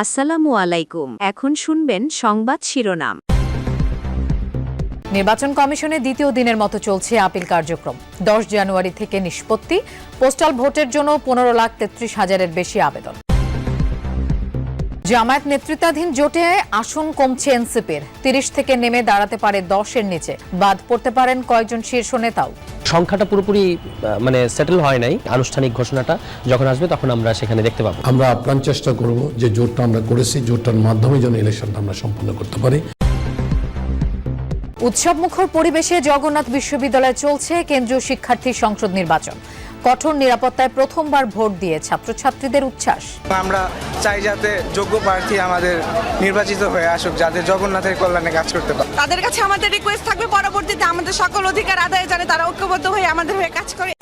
আসসালামু আলাইকুম। এখন শুনবেন সংবাদ শিরোনাম। নির্বাচন কমিশনের দ্বিতীয় দিনের মতো চলছে আপিল কার্যক্রম। দশ জানুয়ারি থেকে নিষ্পত্তি। পোস্টাল ভোটের জন্য পনেরো লাখ তেত্রিশ হাজারের বেশি আবেদন। জামায়াত নেতৃত্বাধীন জোটে আসন কমছে এনসিপির। তিরিশ থেকে নেমে দাঁড়াতে পারে দশের নিচে। বাদ পড়তে পারেন কয়েকজন শীর্ষ নেতাও। সংখ্যাটা পুরোপুরি মানে সেটেল হয় নাই আনুষ্ঠানিক ঘোষণাটা। যখন আসবে তখন আমরা সেখানে দেখতে পাবো। আমরা আপ্রাণ চেষ্টা করব যে জোটটা আমরা করেছি জোটটার মাধ্যমে যেন ইলেকশনটা আমরা সম্পন্ন করতে পারি। উৎসবমুখর পরিবেশে জগন্নাথ বিশ্ববিদ্যালয়ে চলছে কেন্দ্রীয় শিক্ষার্থী সংসদ নির্বাচন। কঠোর নিরাপত্তায় প্রথমবার ভোট দিয়ে ছাত্রছাত্রীদের উচ্ছ্বাস। আমরা চাই যাতে যোগ্য প্রার্থী আমাদের নির্বাচিত হয়ে আসুক যাতে জগন্নাথের কল্যাণে কাজ করতে পারে। তাদের কাছে আমাদের রিকোয়েস্ট থাকবে পরবর্তীতে আমাদের সকল অধিকার আদায়ে জানে তারা ঐক্যবদ্ধ হয়ে আমাদের হয়ে কাজ করে।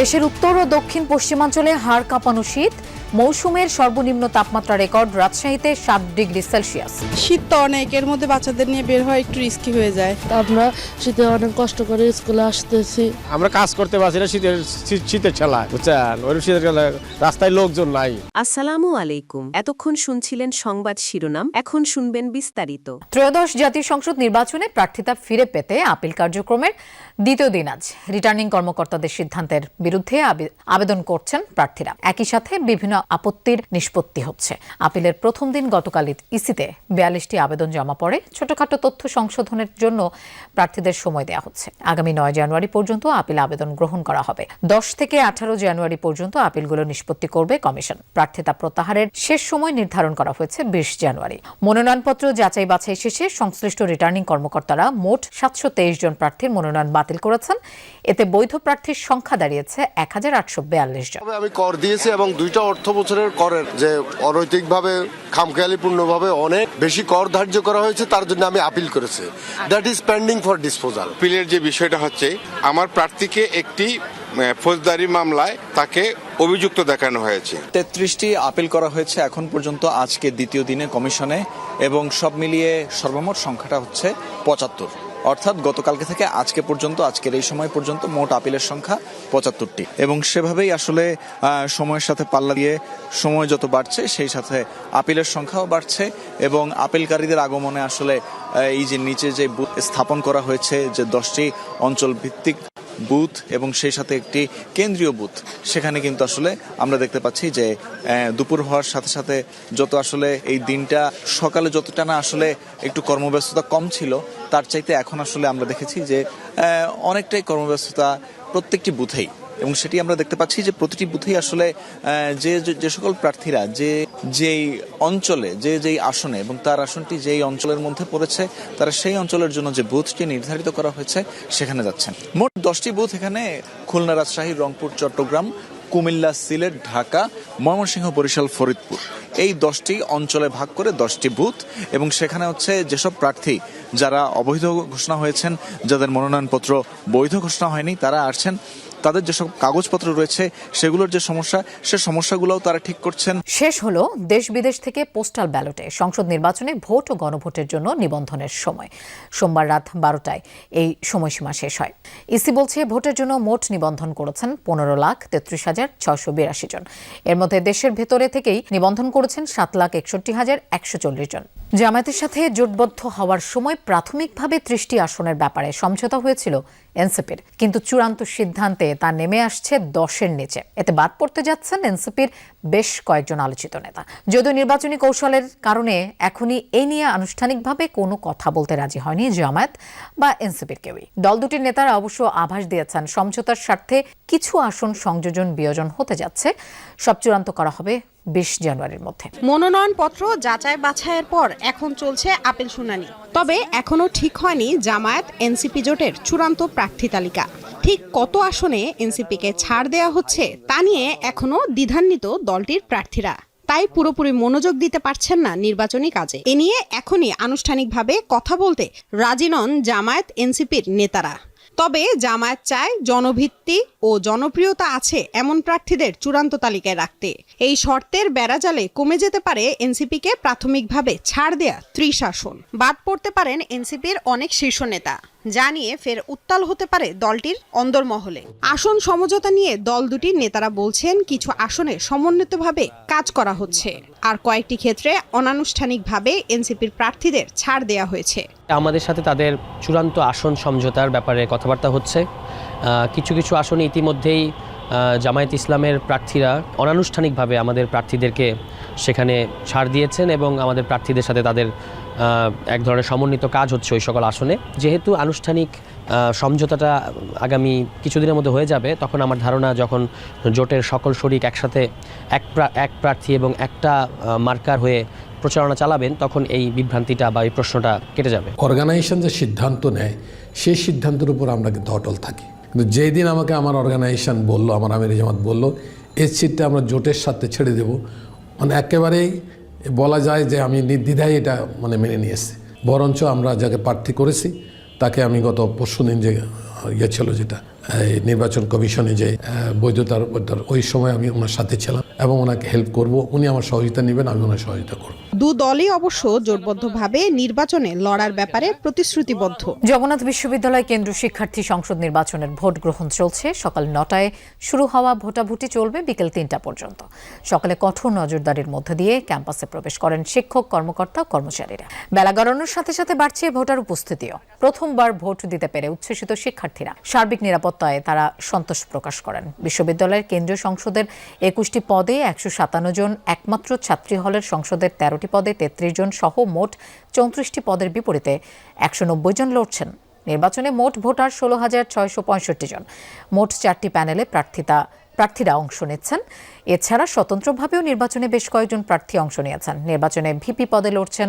দেশের উত্তর ও দক্ষিণ পশ্চিমাঞ্চলে হাড় কাঁপানো শীত মৌসুমের সর্বনিম্ন তাপমাত্রা রেকর্ড রাজশাহীতে সাত ডিগ্রি সেলসিয়াস। শীত তো অনেক এর মধ্যে বাচ্চাদের নিয়ে বের হওয়া একটু রিস্কি হয়ে যায়। আমরা শীতে অনেক কষ্ট করে স্কুলে আসতেছি। আমরা কাজ করতে পারছি না শীতের শীতের খেলা বুঝছেন? ওই শীতের খেলা রাস্তায় লোকজন নাই। আসসালামু আলাইকুম। এতক্ষণ শুনছিলেন সংবাদ শিরোনাম এখন শুনবেন বিস্তারিত। ত্রয়োদশ জাতীয় সংসদ নির্বাচনে প্রার্থিতা ফিরে পেতে আপিল কার্যক্রমের দ্বিতীয় দিন আজ। রিটার্নিং কর্মকর্তাদের সিদ্ধান্তের বিরুদ্ধে আবেদন করছেন প্রার্থীরা। একই সাথে বিভিন্ন আপত্তির নিষ্পত্তি হচ্ছে। আপিলের প্রথম দিন গতকাল ইসিতে বিয়াল্লিশটি আবেদন জমা পড়ে। ছোটখাটো তথ্য সংশোধনের জন্য প্রার্থীদের সময় দেওয়া হচ্ছে। আগামী নয় জানুয়ারি পর্যন্ত আপিল আবেদন গ্রহণ করা হবে। দশ থেকে আঠারো জানুয়ারি পর্যন্ত আপিলগুলো নিষ্পত্তি করবে কমিশন। প্রার্থিতা প্রত্যাহারের শেষ সময় নির্ধারণ করা হয়েছে বিশ জানুয়ারি। মনোনয়নপত্র যাচাই বাছাই শেষে সংশ্লিষ্ট রিটার্নিং কর্মকর্তারা মোট সাতশো তেইশ জন প্রার্থীর মনোনয়ন বাতিল করেছেন। এতে বৈধ প্রার্থীর সংখ্যা দাঁড়িয়েছে এক হাজার আটশো বিয়াল্লিশ জন। আমি কর দিয়েছি এবং দুইটা অর্থ বছরের করের যে অনৈতিকভাবে খামখেয়ালিপূর্ণভাবে অনেক বেশি কর ধার্য করা হয়েছে তার জন্য আমি আপিল করেছি। That is pending for disposal আপিলের যে বিষয়টা হচ্ছে আমার প্রার্থীকে একটি ফৌজদারি মামলায় তাকে অভিযুক্ত দেখানো হয়েছে। তেত্রিশটি আপিল করা হয়েছে এখন পর্যন্ত আজকে দ্বিতীয় দিনে কমিশনে এবং সব মিলিয়ে সর্বমোট সংখ্যাটা হচ্ছে পঁচাত্তর। অর্থাৎ গতকালকে থেকে আজকে পর্যন্ত, আজকের এই সময় পর্যন্ত মোট আপিলের সংখ্যা পঁচাত্তরটি। এবং সেভাবেই আসলে সময়ের সাথে পাল্লা দিয়ে সময় যত বাড়ছে, সেই সাথে আপিলের সংখ্যাও বাড়ছে এবং আপিলকারীদের আগমনে আসলে এই যে নিচে যে স্থাপন করা হয়েছে, যে দশটি অঞ্চল ভিত্তিক বুথ এবং সেই সাথে একটি কেন্দ্রীয় বুথ। সেখানে কিন্তু আসলে আমরা দেখতে পাচ্ছি যে দুপুর হওয়ার সাথে সাথে যত আসলে এই দিনটা সকালে যতটা না আসলে একটু কর্মব্যস্ততা কম ছিল, তার চাইতে এখন আসলে আমরা দেখেছি যে অনেকটাই কর্মব্যস্ততা প্রত্যেকটি বুথেই। এবং সেটি আমরা দেখতে পাচ্ছি যে প্রতিটি বুথেই আসলে যে, যে- সকল প্রার্থীরা, যে, যেই অঞ্চলে, যে, যেই আসনে এবং তার আসনটি যেই অঞ্চলের মধ্যে পড়েছে, তারা সেই অঞ্চলের জন্য যে বুথটি নির্ধারিত করা হয়েছে, সেখানে যাচ্ছেন। মোট দশটি বুথ এখানে, খুলনা, রাজশাহী, রংপুর, চট্টগ্রাম, কুমিল্লা, সিলেট, ঢাকা, ময়মনসিংহ, বরিশাল, ফরিদপুর। এই দশটি অঞ্চলে ভাগ করে দশটি বুথ এবং সেখানে হচ্ছে যেসব প্রার্থী যারা অবৈধ ঘোষণা হয়েছেন, যাদের মনোনয়নপত্র বৈধ ঘোষণা হয়নি, তারা আসছেন। তাদের যেসব কাগজপত্র রয়েছে, সেগুলোর যে সমস্যা, সে সমস্যাগুলোও তারা ঠিক করছেন। শেষ হলো দেশ বিদেশ থেকে পোস্টাল ব্যালটে। সংসদ নির্বাচনে ভোট ও গণভোটের জন্য নিবন্ধনের সময়। সোমবার রাত বারোটায় এই সময়সীমা শেষ হয়। ইসি বলছে ভোটের জন্য মোট নিবন্ধন করেছেন পনেরো লাখ তেত্রিশ হাজার ছয়শো বিরাশি জন। এর মধ্যে দেশের ভেতরে থেকেই নিবন্ধন করেছেন সাত লাখ একষট্টি হাজার একশো চল্লিশ জন। জামায়াতের সাথে জোটবদ্ধ হওয়ার সময় প্রাথমিকভাবে ত্রিশটি আসনের ব্যাপারে সমঝোতা হয়েছিল এনসিপির। কিন্তু চূড়ান্ত সিদ্ধান্তে তা নেমে আসছে দশের নিচে। এতে বাদ পড়তে যাচ্ছেন এনসিপির বেশ কয়েকজন আলোচিত নেতা। যদিও নির্বাচনী কৌশলের কারণে এখনই এই নিয়ে আনুষ্ঠানিকভাবে কোনো কথা বলতে রাজি হয়নি জামায়াত বা এনসিপির কেউই। দল দুটির নেতারা অবশ্য আভাস দিয়েছেন, সমঝোতার স্বার্থে কিছু আসন সংযোজন বিয়োজন হতে যাচ্ছে। সব চূড়ান্ত করা হবে বিশ জানুয়ারির মধ্যে। মনোনয়নপত্র যাচাই বাছাইয়ের পর এখন চলছে আপিল শুনানি। তবে এখনও ঠিক হয়নি জামায়াত এনসিপি জোটের চূড়ান্ত প্রার্থী তালিকা। ঠিক কত আসনে এনসিপিকে ছাড় দেয়া হচ্ছে তা নিয়ে এখনও দ্বিধান্বিত দলটির প্রার্থীরা। তাই পুরোপুরি মনোযোগ দিতে পারছেন না নির্বাচনী কাজে। এ নিয়ে এখনই আনুষ্ঠানিকভাবে কথা বলতে রাজি নন জামায়াত এনসিপির নেতারা। তবে জামায়াত চায় জনভিত্তি ও জনপ্রিয়তা আছে এমন প্রার্থীদের চূড়ান্ত তালিকায় রাখতে। এই শর্তের বেড়াজালে কমে যেতে পারে এনসিপিকে প্রাথমিকভাবে ছাড় দেয়া ত্রিশাসন। বাদ পড়তে পারেন এনসিপির অনেক শীর্ষ নেতা। যা নিয়ে ফের উত্তাল হতে পারে দলটির অন্দরমহলে। আসন সমঝোতা নিয়ে দল দুটির নেতারা বলছেন, কিছু আসনে সমন্বিতভাবে কাজ করা হচ্ছে। আর কয়েকটি ক্ষেত্রে অনানুষ্ঠানিকভাবে এনসিপির প্রার্থীদের ছাড় দেয়া হয়েছে। আমাদের সাথে তাদের চূড়ান্ত আসন সমঝোতার ব্যাপারে কথাবার্তা হচ্ছে। কিছু কিছু আসনে ইতিমধ্যেই জামায়াত ইসলামের প্রার্থীরা অনানুষ্ঠানিকভাবে আমাদের প্রার্থীদেরকে সেখানে ছাড় দিয়েছেন এবং আমাদের প্রার্থীদের সাথে তাদের এক ধরনের সমন্বিত কাজ হচ্ছে ওই সকল আসনে। যেহেতু আনুষ্ঠানিক সমঝোতাটা আগামী কিছুদিনের মধ্যে হয়ে যাবে, তখন আমার ধারণা যখন জোটের সকল শরিক একসাথে এক এক প্রার্থী এবং একটা মার্কার হয়ে প্রচারণা চালাবেন, তখন এই বিভ্রান্তিটা বা এই প্রশ্নটা কেটে যাবে। অর্গানাইজেশন যে সিদ্ধান্ত নেয়, সেই সিদ্ধান্তের উপর আমরা কিন্তু অটল থাকি। কিন্তু যেই দিন আমাকে আমার অর্গানাইজেশন বলল, আমার আমির জামাত বলল, এই সিটটা আমরা জোটের সাথে ছেড়ে দেব। মানে একেবারেই বলা যায় যে আমি নির্দ্বিধায় এটা মানে মেনে নিয়েছি। বরঞ্চ আমরা যাকে প্রার্থী করেছি, তাকে আমি গত পরশু দিন যে ইয়ে ছিল যেটা নির্বাচন কমিশনে যে বৈধতার ওই সময় আমি ওনার সাথে ছিলাম। এবং ওনাকে হেল্প করব। উনি আমার সহযোগিতা নেবেন আমি ওনার সহযোগিতা করব। দু দলই অবশ্য জোটবদ্ধভাবে নির্বাচনে লড়ার ব্যাপারে প্রতিশ্রুতিবদ্ধ। জগন্নাথ বিশ্ববিদ্যালয় কেন্দ্রীয় শিক্ষার্থী সংসদ নির্বাচনের ভোট গ্রহণ চলছে। সকাল নটায় শুরু হওয়া ভোটাভুটি চলবে বিকেল তিনটা পর্যন্ত। সকালে কঠোর নজরদারির মধ্যে দিয়ে ক্যাম্পাসে প্রবেশ করেন শিক্ষক কর্মকর্তা কর্মচারীরা। বেলা গড়ানোর সাথে সাথে বাড়ছে ভোটার উপস্থিতিও। প্রথমবার ভোট দিতে পেরে উচ্ছ্বসিত শিক্ষার্থীরা। সার্বিক নিরাপত্তায় তারা সন্তোষ প্রকাশ করেন। বিশ্ববিদ্যালয়ের কেন্দ্রীয় সংসদের একুশটি পদে একশো সাতান্ন জন, একমাত্র ছাত্রী হলের সংসদের তেরোটি পদে তেত্রিশ জন সহ মোট চৌত্রিশটি পদের বিপরীতে একশো নব্বই জন লড়ছেন। নির্বাচনে মোট ভোটার ষোলো হাজার ছয়শো পঁয়ষট্টি জন। মোট চারটি প্যানেলে প্রার্থিতা, প্রার্থীরা অংশ নিচ্ছেন। এছাড়া স্বতন্ত্রভাবেও নির্বাচনে বেশ কয়েকজন প্রার্থী অংশ নিয়েছেন। নির্বাচনে ভিপি পদে লড়ছেন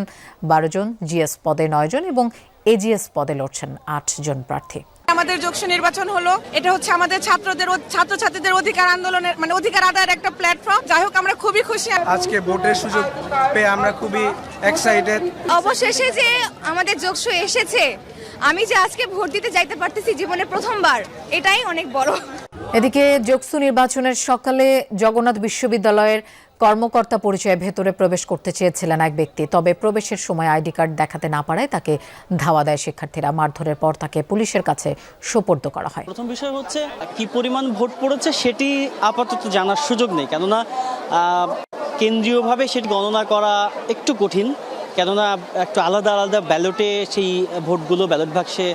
বারো জন, জিএস পদে নয় জন এবং এজিএস পদে লড়ছেন আট জন প্রার্থী। আমাদের যোগসু নির্বাচন হলো এটা হচ্ছে আমাদের ছাত্রদের ছাত্রছাত্রীদের অধিকার আন্দোলনের মানে অধিকার আদায়ের একটা প্ল্যাটফর্ম যাই হোক আমরা খুবই খুশি। আজকে ভোটের সুযোগ পেয়ে আমরা খুবই এক্সাইটেড অবশেষে যে আমাদের যোগসু এসেছে আমি যে আজকে ভোট দিতে যাইতে পারতেছি জীবনে প্রথমবার এটাই অনেক বড়। এদিকে যোগসু নির্বাচনের সকালে জগন্নাথ বিশ্ববিদ্যালয়ের কর্মকর্তা পরিচয়ে ভেতরে প্রবেশ করতে চেয়েছিলেন এক ব্যক্তি। তবে প্রবেশের সময় আইডি কার্ড দেখাতে না পারায় তাকে ধাওয়া দেয় শিক্ষার্থীরা। মারধরের পর তাকে পুলিশের কাছে সোপর্দ করা হয়। প্রথম বিষয় হচ্ছে, কি পরিমাণ ভোট পড়েছে সেটি আপাতত জানার সুযোগ নেই। কেননা কেন্দ্রীয়ভাবে সেটি গণনা করা একটু কঠিন। কেননা, একটু আলাদা আলাদা ব্যালটে সেই ভোটগুলো, ব্যালট বাক্সে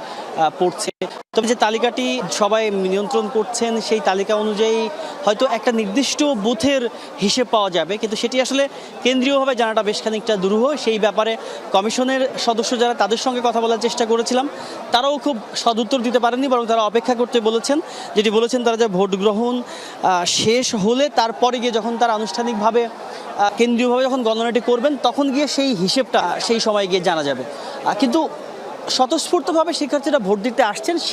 পড়ছে। তবে যে তালিকাটি সবাই নিয়ন্ত্রণ করছেন, সেই তালিকা অনুযায়ী হয়তো একটা নির্দিষ্ট বুথের হিসেব পাওয়া যাবে। কিন্তু সেটি আসলে কেন্দ্রীয়ভাবে জানাটা বেশ খানিকটা দুরূহ। সেই ব্যাপারে কমিশনের সদস্য যারা তাদের সঙ্গে কথা বলার চেষ্টা করেছিলাম, তারাও খুব সদুত্তর দিতে পারেননি, বরং তারা অপেক্ষা করতে বলেছেন। যেটি বলেছেন তারা যে ভোট গ্রহণ শেষ হলে তারপরে গিয়ে যখন তারা আনুষ্ঠানিকভাবে কেন্দ্রীয়ভাবে যখন গণনাটি করবেন, তখন গিয়ে সেই হিসেবটা সেই সময় গিয়ে জানা যাবে। কিন্তু স্বতঃস্ফূর্তভাবে শিক্ষার্থীরা ভোট দিতে আসছেন